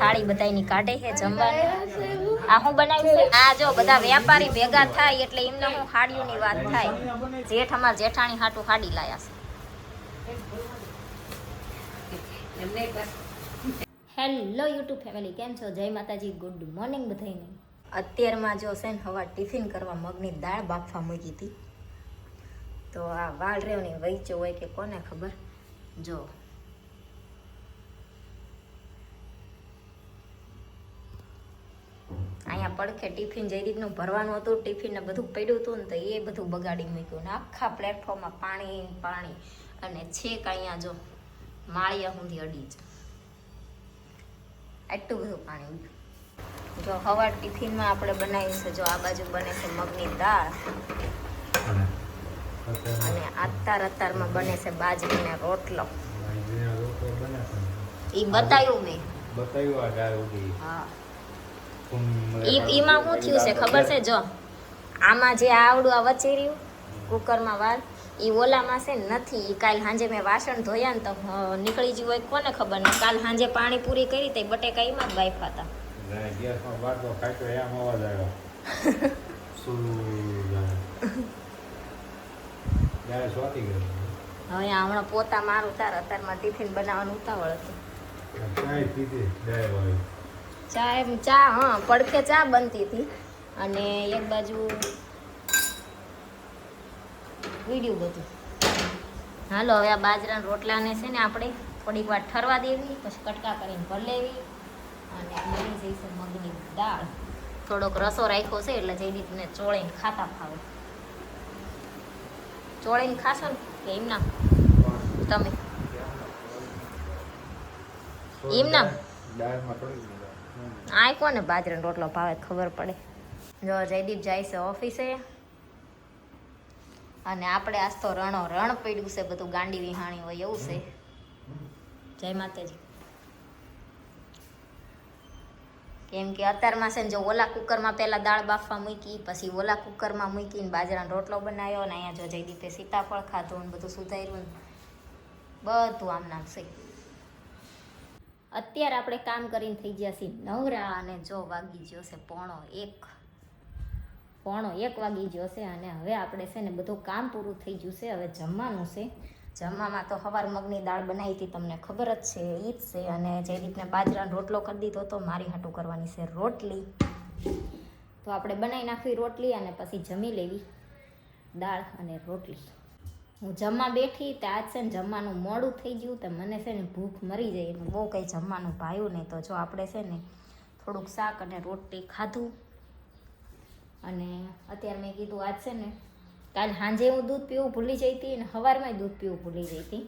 થાળી બધાયની કાઢે છે જમવાનું. આ હું બનાવ્યું છે આ જો બધા વેપારી ભેગા થાય એટલે એમને હું હાડીઓની વાત થાય. જેઠ અમાર જેઠાણી હાટું હાડી લાયા છે. હેલો યુટ્યુબ ફેમિલી, કેમ છો? જય માતાજી, ગુડ મોર્નિંગ બધાને અત્યારમાં જો છે ને હવા ટિફિન કરવા મગની દાળ બાફવા મૂકી હતી. તો આ વાળ રેવની વૈચો હોય કે કોને ખબર? જો અહીંયા પડખે ટિફિન જે રીતનું ભરવાનું હતું ટિફિન ને બધું પડ્યું હતું ને તો એ બધું બગાડી મૂક્યું ને આખા પ્લેટફોર્મમાં પાણી પાણી અને છેક અહીંયા જો માળિયા સુધી અડી જ. આટલું બધું પાણી જો હવા ટિફિનમાં આપણે બનાવ્યું છે જો આ બાજુ બને છે મગની દાળ અને અત્યાર અત્યારમાં બને છે બાજરીનો રોટલો. એ બતાવ્યું મેં. બતાવ્યું આ ગાય ઉડી હા. ઈમાં શું થયું છે ખબર છે? જો આમાં જે આવડું આ વચ્ચે રહ્યું કુકરમાં વાલ એ ઓલામાં છે નથી. એ કાલ સાંજે મેં વાસણ ધોયા ને તો નીકળી ગયું હોય કોને ખબર ને? કાલ સાંજે પાણી પૂરી કરી તે બટેકા એમાં જ વાઈફા હતા એમ હવે હમણાં પોતા મારું તાર અત્યારમાં ટિફિન બનાવવાનું ઉતાવળ હતું. ચા એમ ચા, હા, પડખે ચા બનતી હતી. અને એક બાજુ વીડિયો બધું. હાલો, હવે આ બાજરાના રોટલાને છે ને આપણે થોડીક વાર ઠરવા દેવી, પછી કટકા કરીને ભર લેવી. અને મળી જઈશું મગની દાળ. થોડોક રસો રાખ્યો છે, એટલે જયદીપને ચોળીને ખાતા ફાવે. ચોળીને ખાશો ને, કે એમના તમે. એમના આ કોને બાજરાનો રોટલો ભાવે ખબર પડે. જો જયદીપ જાય છે ઓફિસે. અને આપણે આજ તો રણો રણ પડ્યું છે, બધું ગાંડી વિહાણી હોય એવું છે. જય માતાજી. કેમ કે અત્યારમાં છે ને જો ઓલા કુકરમાં પહેલાં દાળ બાફવા મૂકી, પછી ઓલા કુકરમાં મૂકીને બાજરાનો રોટલો બનાવ્યો અને અહીંયા જો જયદીપે સીતાફળ ખાધું ને બધું સુધાર્યું બધું આમ નામ છે. અત્યારે આપણે કામ કરીને થઈ ગયા છીએ નવરા અને જો વાગી ગયો છે પોણો એક. પોણો એક વાગી ગયો છે અને હવે આપણે છે ને બધું કામ પૂરું થઈ ગયું છે, હવે જમવાનું છે. જમવામાં તો સવાર મગની દાળ બનાવી હતી, તમને ખબર જ છે એ જ છે. અને જે રીતના બાજરાનો રોટલો કરી દીધો તો મારી હાટું કરવાની છે રોટલી. તો આપણે બનાવી નાખવી રોટલી અને પછી જમી લેવી દાળ અને રોટલી. હું જમવા બેઠી તો આજ છે ને જમવાનું મોડું થઈ ગયું તો મને છે ને ભૂખ મરી જાય. એનું બહુ કંઈ જમવાનું ભાયું નહીં. તો જો આપણે છે ને થોડુંક શાક અને રોટલી ખાધું. અને અત્યારે મેં કીધું આજ છે ને કાલ સાંજે હું દૂધ પીવું ભૂલી જઈ હતી અને સવારમાં દૂધ પીવું ભૂલી જઈ હતી.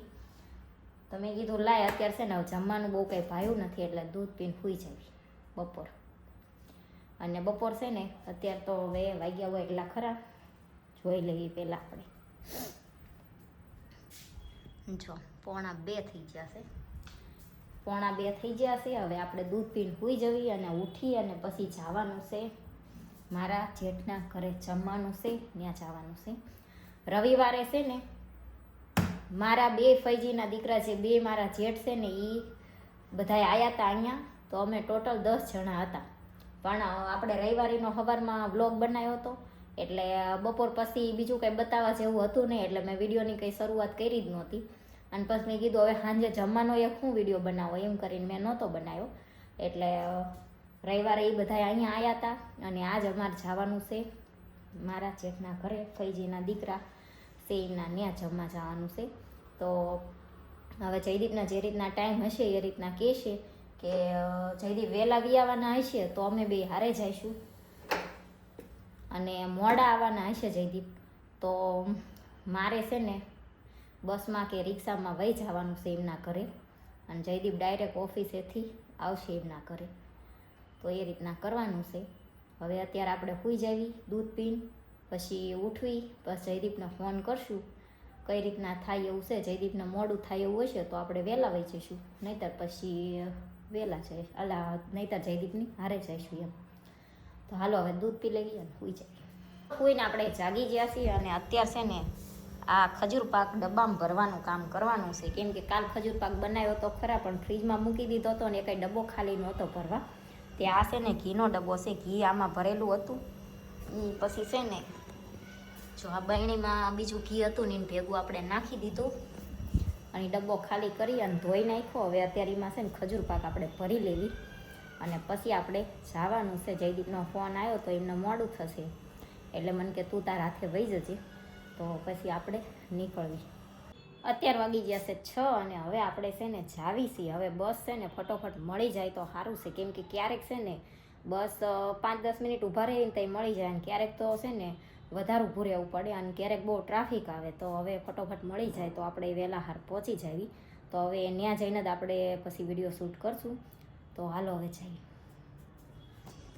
તો મેં કીધું લાય અત્યારે છે ને જમવાનું બહુ કંઈ ભાયું નથી એટલે દૂધ પીને સૂઈ જવી બપોર. અને બપોર છે ને અત્યારે તો હવે વાગ્યા હોય એટલા ખરા. જોઈ લેવી પહેલાં આપણે. જો, પોણા બે થઈ ગયા છે. પોણા બે થઈ ગયા છે, હવે આપણે દૂધ પીને હોઈ જવી અને ઉઠી અને પછી જવાનું છે. મારા જેઠના ઘરે જમવાનું છે ત્યાં જવાનું છે. રવિવારે છે ને, મારા બે ફૈજીના દીકરા જે બે મારા જેઠ છે ને એ બધા આવ્યા હતા અહીંયા, તો અમે ટોટલ દસ જણા હતા. પણ આપણે રવિવારીનો સવારમાં વ્લોગ બનાવ્યો હતો. એટલે બપોર પછી બીજું કંઈ બતાવવા જેવું હતું નહીં, એટલે મેં વિડીયોની કંઈ શરૂઆત કરી જ નહોતી. અને પછી મેં કીધું, હવે સાંજે જમવાનો એક હું વીડિયો બનાવો? એમ કરીને મેં નહોતો બનાવ્યો. એટલે રવિવારે એ બધા અહીંયા આવ્યા હતા અને આજ અમારે જવાનું છે. મારા જેઠના ઘરે, ફૈજીના દીકરા એમના ત્યાં જમવા જવાનું છે. તો હવે જયદીપના જે રીતના ટાઈમ હશે, એ રીતના કહેશે કે જયદીપ વહેલા વી આવવાના હશે, તો અમે બે હારે જઈશું. અને મોડા આવવાના હશે જયદીપ, તો મારે છે ને બસમાં કે રિક્ષામાં વહી જવાનું છે એમના ઘરે. અને જયદીપ ડાયરેક્ટ ઓફિસેથી આવશે એમના ઘરે. તો એ રીતના કરવાનું છે. હવે અત્યારે આપણે સૂઈ જવી, દૂધ પીન, પછી ઉઠવી પછી જયદીપને ફોન કરશું. કઈ રીતના થાય એવું છે, જયદીપને મોડું થાય એવું હશે તો આપણે વહેલા વહી જઈશું. નહીંતર પછી વહેલા જઈશ અલા, નહીંતર જયદીપની હારે જઈશું એમ. તો હાલો, હવે દૂધ પી લઈએ અને હોઈ જાય. સૂઈને આપણે જાગી ગયા છીએ અને અત્યારે છે ને આ ખજૂર પાક ડબ્બામાં ભરવાનું કામ કરવાનું છે. કેમ કે કાલ ખજૂર પાક બનાવ્યો તો ખરા, પણ ફ્રીજમાં મૂકી દીધો હતો ને કાંઈ ડબ્બો ખાલી નહોતો ભરવા. તે આ છે ને ઘીનો ડબ્બો છે, ઘી આમાં ભરેલું હતું. પછી છે ને જો આ બહેણીમાં બીજું ઘી હતું ને એને ભેગું આપણે નાખી દીધું. અને ડબ્બો ખાલી કરી અને ધોઈ નાખ્યો. હવે અત્યારે એમાં છે ને ખજૂર પાક આપણે ભરી લેવી. અને પછી આપણે જવાનું છે. જયદીપનો ફોન આવ્યો તો એમને મોડું થશે. એટલે મને કે તું તારા હાથે વહી જજે. તો પછી આપણે નીકળવી. અત્યાર વાગી ગયા છે છ અને હવે આપણે છે ને જાવી છીએ. હવે બસ છે ને ફટોફટ મળી જાય તો સારું છે. કેમ કે ક્યારેક છે ને બસ પાંચ દસ મિનિટ ઊભા રહીને ત્યાં મળી જાય. અને ક્યારેક તો છે ને વધારે ઊભું રહેવું પડે અને ક્યારેક બહુ ટ્રાફિક આવે. તો હવે ફટોફટ મળી જાય તો આપણે વહેલા હાર પહોંચી જાવી. તો હવે ત્યાં જઈને જ આપણે પછી વીડિયો શૂટ કરશું. તો હાલો હવે જઈએ.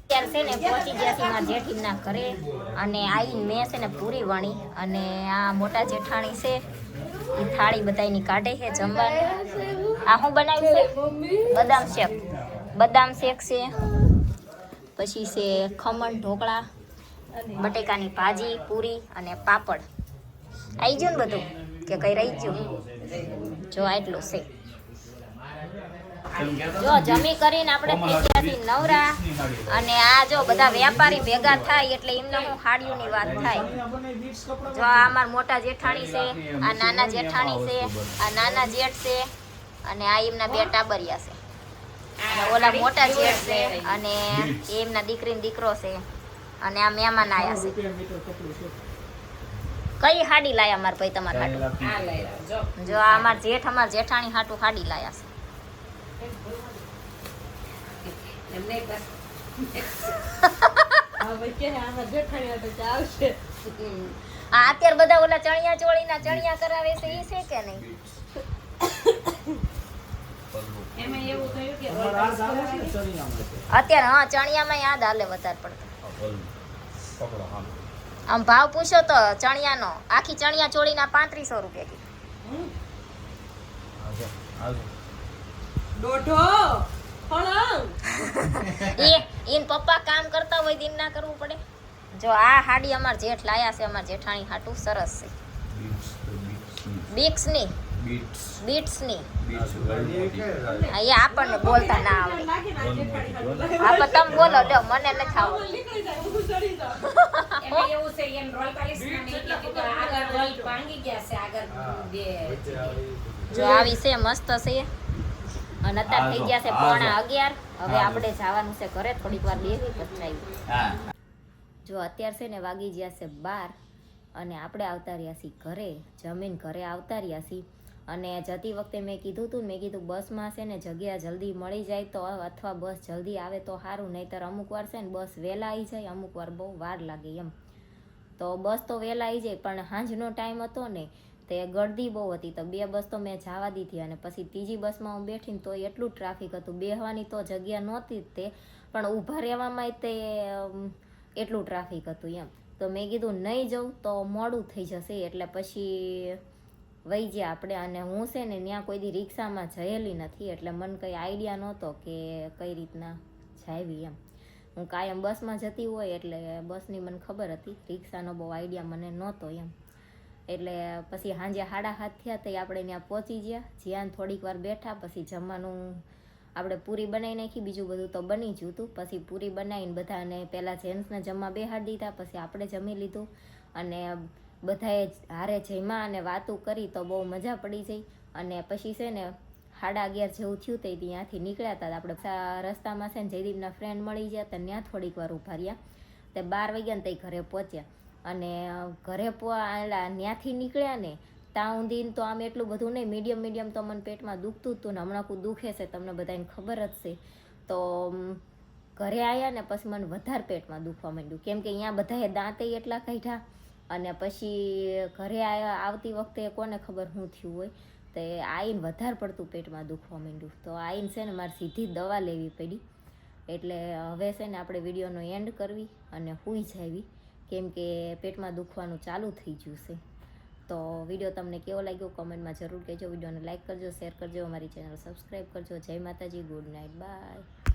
અત્યારે છે પહોંચી ગયા છે મારા જેઠીના ઘરે અને આવીને મેં છે ને પૂરી વણી અને આ મોટા જેઠાણી છે થાળી બધાયની કાઢે છે જમવાની. આ હું બનાવ્યું બદામ શેક. બદામ શેક છે, પછી છે ખમણ, ઢોકળા, બટેકાની ભાજી, પૂરી અને પાપડ. આવી ગયું ને બધું? કે કઈ રહી ગયું? જો આટલું છે. જો જમી કરીને આપણે થઈ ગયા છીએ નવરા. અને આ જો બધા વેપારી ભેગા થાય એટલે એમને હું હાડીઓની વાત થાય. જો આ અમારા મોટા જેઠાણી છે આ નાના જેઠાણી છે આ નાના જેઠ છે અને આ એમના બે ટાબરિયા છે. અને ઓલા મોટા જેઠ છે અને એ એમના દીકરીનો દીકરો છે અને આ મહેમાન આવ્યા છે. કઈ હાડી લાયા મારા ભાઈ તમારા હાટું? જો આ અમાર જેઠ અમાર જેઠાણી હાટું હાડી લાયા છે. આ અત્યારે બધા ઓલા ચણિયા ચોળીના ચણિયા કરાવે છે એ છે કે નહીં? અત્યારે હા ચણિયામાં યાદ હાલે વધારે પડતો. આમ ભાવ પૂછો તો ચણિયાનો આખી ચણિયા ચોળીના પાંત્રીસો રૂપિયા કી દોઢો. એ ઈન પપ્પા કામ કરતા હોય દિન ના કરવું પડે. જો આ હાડી અમાર જેઠ લાયા છે અમાર જેઠાણી હાટુ સરસ છે. બીક્સની. બીટ્સની. એ આપણને બોલતા ના આવડે. લાગે ના જેઠાણી હા પણ તમે બોલો લ્યો મને એવું છે એમ રોલ પાલિશ આગળ રોલ ભાંગી ગયા છે આગળ જો આવી છે મસ્ત છે. અને અત્યારે થઈ ગયા છે પોણા અગિયાર. હવે આપણે જવાનું છે ઘરે થોડીક વાર બેસી પછાઈ જો અત્યાર છે ને વાગી ગયા છે બાર અને આપણે આવતા રહ્યા છીએ ઘરે જમીન ઘરે આવતા રહ્યા છીએ. અને જતી વખતે મેં કીધું હતું મેં કીધું બસમાં છે ને જગ્યા જલ્દી મળી જાય તો અથવા બસ જલ્દી આવે તો સારું નહીંતર અમુક વાર છે ને બસ વહેલા આવી જાય અમુક વાર બહુ વાર લાગે એમ. તો બસ તો વહેલા આવી જાય પણ સાંજનો ટાઈમ હતો ને તે ગળદી બહુ હતી. તો બે બસ તો મેં જવા દીધી અને પછી ત્રીજી બસમાં હું બેઠીને તો એટલું ટ્રાફિક હતું. બેહવાની તો જગ્યા નહોતી જ તે, પણ ઊભા રહેવામાં તે એટલું ટ્રાફિક હતું એમ. તો મેં કીધું નહીં જાઉં તો મોડું થઈ જશે, એટલે પછી વહી ગયા આપણે અને હું છે ને ત્યાં કોઈ દી રિક્ષામાં જયેલી નથી, એટલે મને કંઈ આઈડિયા નહોતો કે કઈ રીતના જાવી એમ. હું કાયમ બસમાં જતી હોય એટલે બસની મને ખબર હતી. રિક્ષાનો બહુ આઈડિયા મને નહોતો એમ. એટલે પછી સાંજે સાડા હાથ થયા તો આપણે ત્યાં પહોંચી ગયા. જ્યાં થોડીક વાર બેઠા, પછી જમવાનું આપણે પૂરી બનાવી નાખી. બીજું બધું તો બની ગયું હતું. પછી પૂરી બનાવીને બધાને પહેલાં જેન્ટ્સને જમવા બેહાડી દીધા. પછી આપણે જમી લીધું. અને બધાએ હારે જમ્યા અને વાતો કરી તો બહુ મજા પડી જઈ અને પછી છે ને સાડા અગિયાર જેવું થયું તે ત્યાંથી નીકળ્યા હતા આપણે રસ્તામાં છે ને જયદીપના ફ્રેન્ડ મળી ગયા. તો ત્યાં થોડીક વાર ઊભા રહ્યા. તે બાર વાગ્યા ને તે ઘરે પહોંચ્યા. અને ઘરે ત્યાંથી નીકળ્યા ને, ત્યાં ઊંધીને તો આમ એટલું બધું નહીં, મીડિયમ મીડિયમ તો મને પેટમાં દુખતું હતું ને હમણાં કોઈ દુખે છે, તમને બધાને ખબર જ છે. તો ઘરે આવ્યા ને પછી મને વધારે પેટમાં દુખવા માંડ્યું. કેમ કે અહીંયા બધાએ દાંતે એટલા કાઢ્યા અને પછી ઘરે આવતી વખતે કોને ખબર શું થયું હોય, તે આઈને વધારે પડતું પેટમાં દુખવા માંડ્યું. તો આઈને છે ને મારે સીધી દવા લેવી પડી. એટલે હવે છે ને આપણે વિડીયોનો એન્ડ કરવી અને સૂઈ જાવી કેમ કે પેટમાં દુખવાનું ચાલુ થઈ ગયું છે. તો વીડિયો તમને કેવો લાગ્યો કોમેન્ટમાં જરૂર કહેજો. વિડીયોને લાઈક કરજો, શેર કરજો, અમારી ચેનલ સબસ્ક્રાઈબ કરજો. જય માતાજી, ગુડ નાઇટ બાય.